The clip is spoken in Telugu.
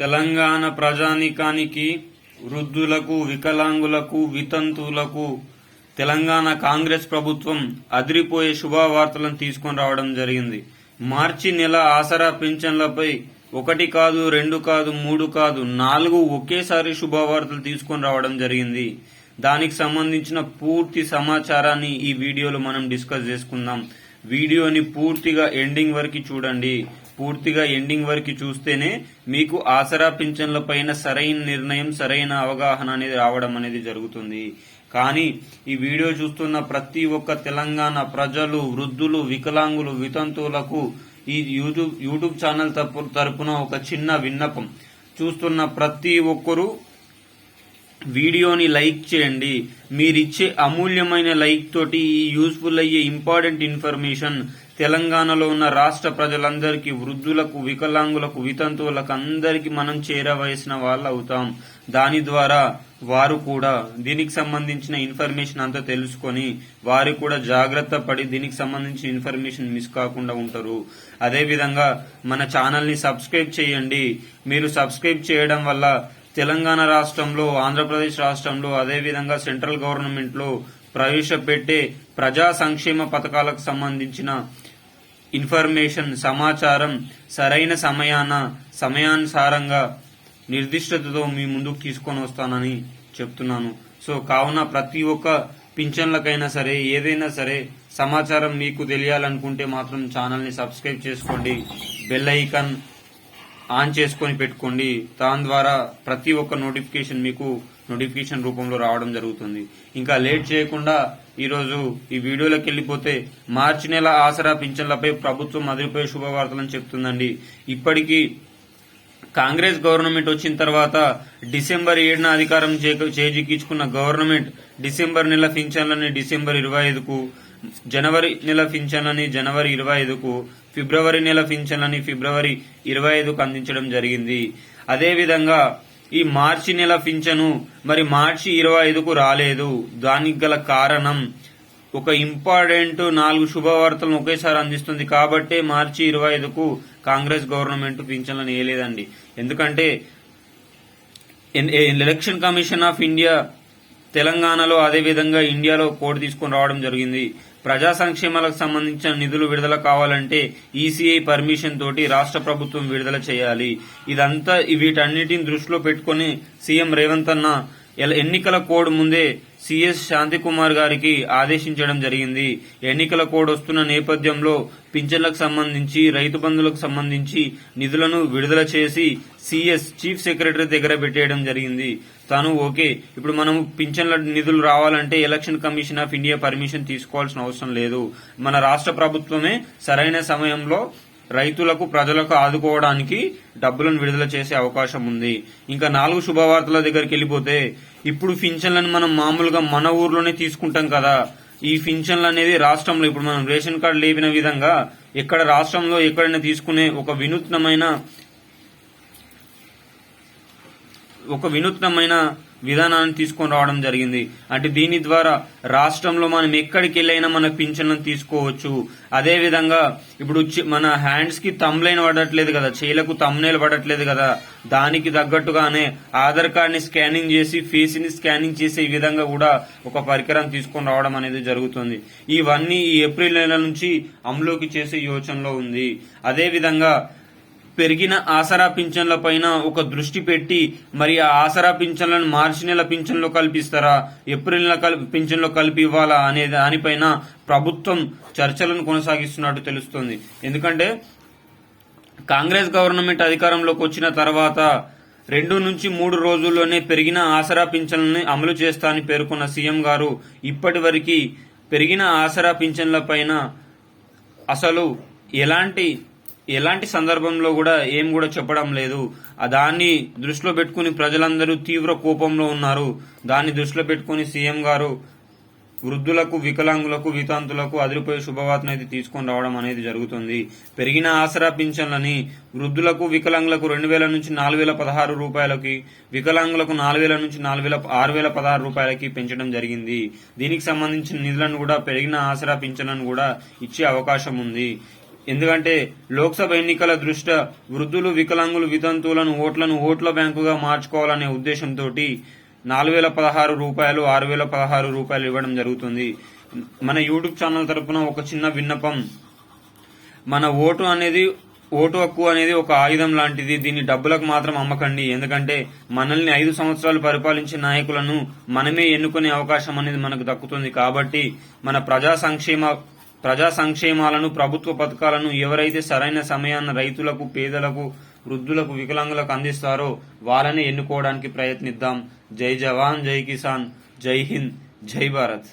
తెలంగాణ ప్రజానికానికి వృద్ధులకు వికలాంగులకు వితంతువులకు తెలంగాణ కాంగ్రెస్ ప్రభుత్వం అదిరిపోయే శుభవార్తలను తీసుకొని రావడం జరిగింది. మార్చి నెల ఆసరా పింఛన్లపై ఒకటి కాదు రెండు కాదు మూడు కాదు నాలుగు ఒకేసారి శుభవార్తలు తీసుకొని రావడం జరిగింది. దానికి సంబంధించిన పూర్తి సమాచారాన్ని ఈ వీడియోలో మనం డిస్కస్ చేసుకుందాం. వీడియోని పూర్తిగా ఎండింగ్ వరకు చూడండి. పూర్తిగా ఎండింగ్ వరకు చూస్తేనే మీకు ఆసరా పింఛన్ల పైన సరైన నిర్ణయం సరైన అవగాహన అనేది రావడం అనేది జరుగుతుంది. కానీ ఈ వీడియో చూస్తున్న ప్రతి ఒక్క తెలంగాణ ప్రజలు వృద్ధులు వికలాంగులు వితంతువులకు ఈ యూట్యూబ్ యూట్యూబ్ ఛానల్ తరపు- తరపున ఒక చిన్న విన్నపం. చూస్తున్న ప్రతి ఒక్కరూ వీడియోని లైక్ చేయండి. మీరిచ్చే అమూల్యమైన లైక్ తోటి ఈ యూస్ఫుల్ అయ్యే ఇంపార్టెంట్ ఇన్ఫర్మేషన్ తెలంగాణలో ఉన్న రాష్ట్ర ప్రజలందరికీ వృద్ధులకు వికలాంగులకు వితంతువులకు అందరికీ మనం చేరవలసిన వాళ్ళు అవుతాం దాని ద్వారా వారు కూడా దీనికి సంబంధించిన ఇన్ఫర్మేషన్ అంతా తెలుసుకొని వారు కూడా జాగ్రత్త పడి దీనికి సంబంధించిన ఇన్ఫర్మేషన్ మిస్ కాకుండా ఉంటారు. అదేవిధంగా మన ఛానల్ని సబ్స్క్రైబ్ చేయండి. మీరు సబ్స్క్రైబ్ చేయడం వల్ల తెలంగాణ రాష్ట్రంలో ఆంధ్రప్రదేశ్ రాష్ట్రంలో అదేవిధంగా సెంట్రల్ గవర్నమెంట్లో ప్రవేశపెట్టే ప్రజా సంక్షేమ పథకాలకు సంబంధించిన ఇన్ఫర్మేషన్ సమాచారం సరైన సమయాన సమయానుసారంగా నిర్దిష్టతతో మీ ముందుకు తీసుకొని వస్తానని చెప్తున్నాను. సో కావున ప్రతి ఒక్క పింఛన్లకైనా సరే ఏదైనా సరే సమాచారం మీకు తెలియాలనుకుంటే మాత్రం ఛానల్ని సబ్స్క్రైబ్ చేసుకోండి. బెల్ ఐకాన్ ఆన్ చేసుకొని పెట్టుకోండి. దాని ద్వారా ప్రతి ఒక్క నోటిఫికేషన్ మీకు నోటిఫికేషన్ రూపంలో రావడం జరుగుతుంది. ఇంకా లేట్ చేయకుండా ఈరోజు ఈ వీడియోలోకి వెళ్ళిపోతే మార్చి నెల ఆసరా పింఛన్లపై ప్రభుత్వం అదిరిపోయే శుభవార్తలను చెప్తుందండి. ఇప్పటికీ కాంగ్రెస్ గవర్నమెంట్ వచ్చిన తర్వాత డిసెంబర్ ఏడున అధికారం చేజిక్కించుకున్న గవర్నమెంట్ డిసెంబర్ నెల పింఛన్లని డిసెంబర్ ఇరవై ఐదుకు జనవరి నెల పింఛన్లని జనవరి ఇరవై ఐదుకు ఫిబ్రవరి నెల పింఛన్లని ఫిబ్రవరి ఇరవై ఐదుకు అందించడం జరిగింది. అదేవిధంగా ఈ మార్చి నెల పింఛను మరి మార్చి ఇరవై ఐదుకు రాలేదు. దానికి గల కారణం ఒక ఇంపార్టెంట్ నాలుగు శుభవార్తలను ఒకేసారి అందిస్తుంది కాబట్టే మార్చి ఇరవై ఐదుకు కాంగ్రెస్ గవర్నమెంట్ పింఛన్లను వేయలేదండి. ఎందుకంటే ఎలక్షన్ కమిషన్ ఆఫ్ ఇండియా తెలంగాణలో అదేవిధంగా ఇండియాలో కోడ్ తీసుకొని రావడం జరిగింది. ప్రజా సంక్షేమాలకు సంబంధించిన నిధులు విడుదల కావాలంటే ఈసీఐ పర్మిషన్ తోటి రాష్ట్ర ప్రభుత్వం విడుదల చేయాలి. ఇదంతా వీటన్నిటిని దృష్టిలో పెట్టుకుని సీఎం రేవంత్ అన్న ఎన్నికల కోడ్ ముందే సిఎస్ శాంతికుమార్ గారికి ఆదేశించడం జరిగింది. ఎన్నికల కోడ్ వస్తున్న నేపథ్యంలో పింఛన్లకు సంబంధించి రైతు బంధులకు సంబంధించి నిధులను విడుదల చేసి సిఎస్ చీఫ్ సెక్రటరీ దగ్గర పెట్టేయడం జరిగింది. తాను ఓకే ఇప్పుడు మనం పింఛన్ల నిధులు రావాలంటే Election Commission of India permission తీసుకోవాల్సిన అవసరం లేదు. మన రాష్ట్ర ప్రభుత్వమే సరైన సమయంలో రైతులకు ప్రజలకు ఆదుకోవడానికి డబ్బులను విడుదల చేసే అవకాశం ఉంది. ఇంకా నాలుగు శుభవార్తల దగ్గరికి వెళ్ళిపోతే ఇప్పుడు పింఛన్లను మనం మామూలుగా మన ఊర్లోనే తీసుకుంటాం కదా. ఈ పింఛన్లు అనేది రాష్ట్రంలో ఇప్పుడు మనం రేషన్ కార్డు లేపిన విధంగా ఎక్కడ రాష్ట్రంలో ఎక్కడైనా తీసుకునే ఒక వినూత్నమైన ఒక వినూత్నమైన విధానాన్ని తీసుకొని రావడం జరిగింది. అంటే దీని ద్వారా రాష్ట్రంలో మనం ఎక్కడికి వెళ్ళైనా మన పింఛన్లను తీసుకోవచ్చు. అదే విధంగా ఇప్పుడు మన హ్యాండ్స్కి తమ్లైన్ పడట్లేదు కదా చేలకు తమ్నేలు పడట్లేదు కదా దానికి తగ్గట్టుగానే ఆధార్ కార్డ్ని స్కానింగ్ చేసి ఫేస్ని స్కానింగ్ చేసే ఈ విధంగా కూడా ఒక పరికరం తీసుకొని రావడం అనేది జరుగుతుంది. ఇవన్నీ ఈ ఏప్రిల్ నెల నుంచి అమలుకి చేసే యోచనలో ఉంది. అదే విధంగా పెరిగిన ఆసరా పింఛన్ల పైన ఒక దృష్టి పెట్టి మరి ఆ ఆసరా పింఛన్లను మార్చి నెల పింఛన్లో కల్పిస్తారా? ఏప్రిల్ నెల పింఛన్లో కలిపి ఇవ్వాలా అనే దానిపైన ప్రభుత్వం చర్చలను కొనసాగిస్తున్నట్టు తెలుస్తుంది. ఎందుకంటే కాంగ్రెస్ గవర్నమెంట్ అధికారంలోకి వచ్చిన తర్వాత రెండు నుంచి మూడు రోజుల్లోనే పెరిగిన ఆసరా పింఛన్లని అమలు చేస్తా అని పేర్కొన్న సీఎం గారు ఇప్పటి వరకు పెరిగిన ఆసరా పింఛన్ల పైన అసలు ఎలాంటి ఎలాంటి సందర్భంలో కూడా ఏం కూడా చెప్పడం లేదు. దాన్ని దృష్టిలో పెట్టుకుని ప్రజలందరూ తీవ్ర కోపంలో ఉన్నారు. దాన్ని దృష్టిలో పెట్టుకుని సీఎం గారు వృద్ధులకు వికలాంగులకు వితాంతులకు అదిరిపోయే శుభవార్తను అయితే తీసుకొని రావడం అనేది జరుగుతుంది. పెరిగిన ఆసరా పింఛన్లని వృద్ధులకు వికలాంగులకు రెండు వేల నుంచి నాలుగు వేల పదహారు రూపాయలకి వికలాంగులకు నాలుగు వేల నుంచి నాలుగు వేల ఆరు వేల పదహారు రూపాయలకి పెంచడం జరిగింది. దీనికి సంబంధించిన నిధులను కూడా పెరిగిన ఆసరా పింఛన్లను కూడా ఇచ్చే అవకాశం ఉంది. ఎందుకంటే లోక్సభ ఎన్నికల దృష్ట్యా వృద్ధులు వికలాంగులు వితంతువులను ఓట్లను ఓట్ల బ్యాంకుగా మార్చుకోవాలనే ఉద్దేశంతో నాలుగు వేల పదహారు రూపాయలు ఆరు వేల పదహారు రూపాయలు ఇవ్వడం జరుగుతుంది. మన యూట్యూబ్ ఛానల్ తరపున ఒక చిన్న విన్నపం. మన ఓటు అనేది ఓటు హక్కు అనేది ఒక ఆయుధం లాంటిది. దీన్ని డబ్బులకు మాత్రం అమ్మకండి. ఎందుకంటే మనల్ని ఐదు సంవత్సరాలు పరిపాలించిన నాయకులను మనమే ఎన్నుకునే అవకాశం అనేది మనకు దక్కుతుంది. కాబట్టి మన ప్రజా సంక్షేమ ప్రజా సంక్షేమాలను ప్రభుత్వ పథకాలను ఎవరైతే సరైన సమయాన్ని రైతులకు పేదలకు వృద్ధులకు వికలాంగులకు అందిస్తారో వాళ్ళని ఎన్నుకోవడానికి ప్రయత్నిద్దాం. జై జవాన్ జై కిసాన్ జై హింద్ జై భారత్.